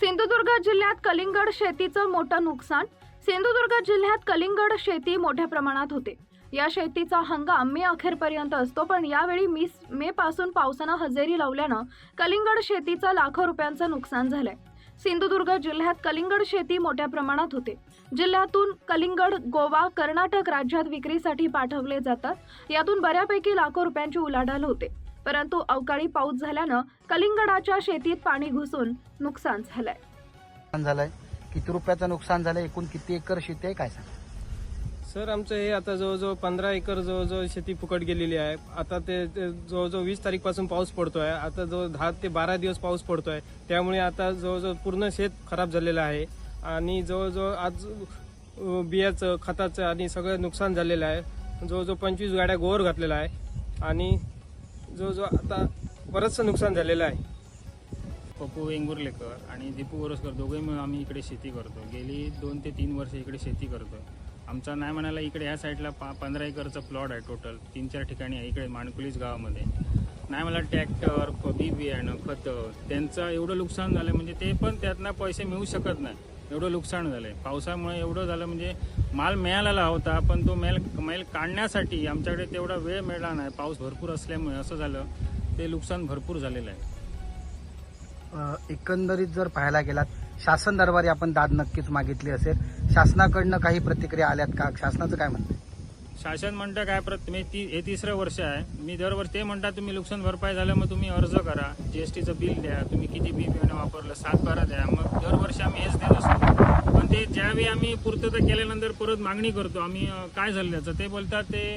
सिंधुदुर्ग जिल्ह्यात कलिंगड शेतीचं मोठं नुकसान. सिंधुदुर्ग जिल्ह्यात कलिंगड शेती मोठ्या प्रमाणात होते. या शेतीचा हंगाम मे अखेरपर्यंत असतो पण यावेळी मीस मे पासून पावसानं हजेरी लावल्यानं कलिंगड शेतीचं लाखो रुपयांचं नुकसान झालंय. सिंधुदुर्ग जिल्ह्यात कलिंगड शेती मोठ्या प्रमाणात होते. जिल्ह्यातून कलिंगड गोवा कर्नाटक राज्यात विक्रीसाठी पाठवले जातात. यातून बऱ्यापैकी लाखो रुपयांची उलाढाल होते. परंतु अवकाळी पाऊस झाल्यानं कलिंगडाच्या शेतीत पाणी घुसून नुकसान झालंय. नुकसान झालंय. किती रुपयाचं नुकसान झालंय? एकूण किती एकर शेती आहे? काय सांग? सर आमचं हे आता जवळजवळ पंधरा एकर जवळजवळ शेती फुकट गेलेली आहे. आता ते जवळजवळ वीस तारीखपासून पाऊस पडतोय. आता जवळ दहा ते बारा दिवस पाऊस पडतोय. त्यामुळे आता जवळजवळ पूर्ण शेत खराब झालेलं आहे. आणि जवळजवळ आज बियाचं खताचं आणि सगळं नुकसान झालेलं आहे. जवळजवळ पंचवीस गाड्या गोवर घातलेला आहे. आणि जो जो आता बरंचसं नुकसान झालेलं आहे. पप्पू वेंगुर्लेकर आणि दीपू ओरसकर दोघेही मिळून आम्ही इकडे शेती करतो. गेली दोन ते तीन वर्ष इकडे शेती करतो. आमचा नाही म्हणाला इकडे ह्या साईडला पा पंधरा एकरचा प्लॉट आहे टोटल तीन चार ठिकाणी आहे इकडे माणकुलीच गावामध्ये. नाही मला ट्रॅक्टर बी बियाणं खतं त्यांचं एवढं नुकसान झालं म्हणजे ते पण त्यातनं पैसे मिळू शकत नाही. एवढं नुकसान झालंय. पावसामुळे एवढं झालं म्हणजे माल मिळालेला होता पण तो मेल मेल काढण्यासाठी आमच्याकडे तेवढा वेळ मिळाला नाही. पाऊस भरपूर असल्यामुळे असं झालं ते नुकसान भरपूर झालेलं आहे. एकंदरीत जर पाहायला गेलात शासन दरबारी आपण दाद नक्कीच मागितली असेल. शासनाकडनं काही प्रतिक्रिया आल्यात का? शासनाचं काय म्हणतं शासन म्हणतं काय प्रत मी ती हे तिसरं वर्ष आहे. मी दरवर्षी ते म्हणतात तुम्ही नुकसान भरपाई झालं मग तुम्ही अर्ज करा. जीएसटीचं बिल द्या. तुम्ही किती बी बियाणं वापरलं सात बारा द्या मग दरवर्षी आम्ही हेच देत असतो पण ते आम्ही पूर्तता केल्यानंतर परत मागणी करतो. आम्ही काय झालं त्याचं? ते बोलतात ते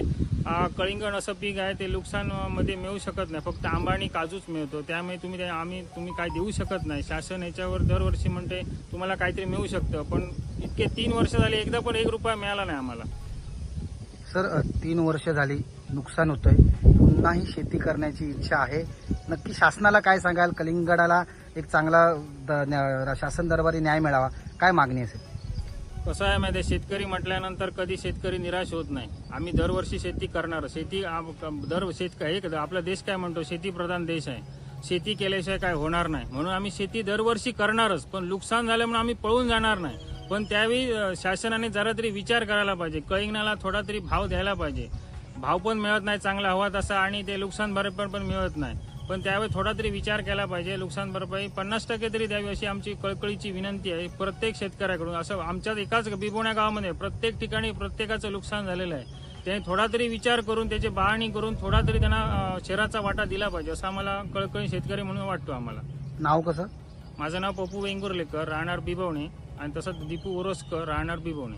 कळिंगण असं पीक आहे ते नुकसानमध्ये मिळू शकत नाही. फक्त आंबा आणि काजूच मिळतो. त्यामुळे तुम्ही ते आम्ही तुम्ही काय देऊ शकत नाही. शासन याच्यावर दरवर्षी म्हणते तुम्हाला काहीतरी मिळू शकतं. पण इतके तीन वर्ष झाले एकदा पण एक रुपया मिळाला नाही आम्हाला. सर तीन वर्ष झाली नुकसान होतंय. पुन्हाही शेती करण्याची इच्छा आहे. नक्की शासनाला काय सांगाल? कलिंगडाला एक चांगला द- न्या- शासन दरबारी न्याय मिळावा. काय मागणी असेल कसं आहे माहिती आहे, शेतकरी म्हटल्यानंतर कधी शेतकरी निराश होत नाही. आम्ही दरवर्षी शेती करणार. शेती दर शेत हे आपला देश काय म्हणतो? शेतीप्रधान देश आहे. शेती केल्याशिवाय काय होणार नाही. म्हणून आम्ही शेती दरवर्षी करणारच. पण नुकसान झाल्यामुळे आम्ही पळून जाणार नाही. पण त्यावेळी शासनाने जरा तरी विचार करायला पाहिजे. कळिंगणाला थोडा तरी भाव द्यायला पाहिजे. भाव पण मिळत नाही चांगला हवा तसा आणि ते नुकसान भरपाई पण मिळत नाही. पण त्यावेळी थोडा तरी विचार केला पाहिजे. नुकसान भरपाई पन्नास टक्के तरी द्यावी अशी आमची कळकळीची विनंती आहे प्रत्येक शेतकऱ्याकडून. असं आमच्याच एकाच बिबोण्या गावामध्ये प्रत्येक ठिकाणी प्रत्येकाचं नुकसान झालेलं आहे. त्याने थोडा तरी विचार करून त्याची पाहणी करून थोडा तरी त्यांना शहराचा वाटा दिला पाहिजे असं आम्हाला कळकळी शेतकरी म्हणून वाटतो आम्हाला. नाव कसं? माझं नाव पप्पू वेंगुर्लेकर राहणार बिबवणे आणि तसंच दीपू ओरोसकर राहणार बिबवणे.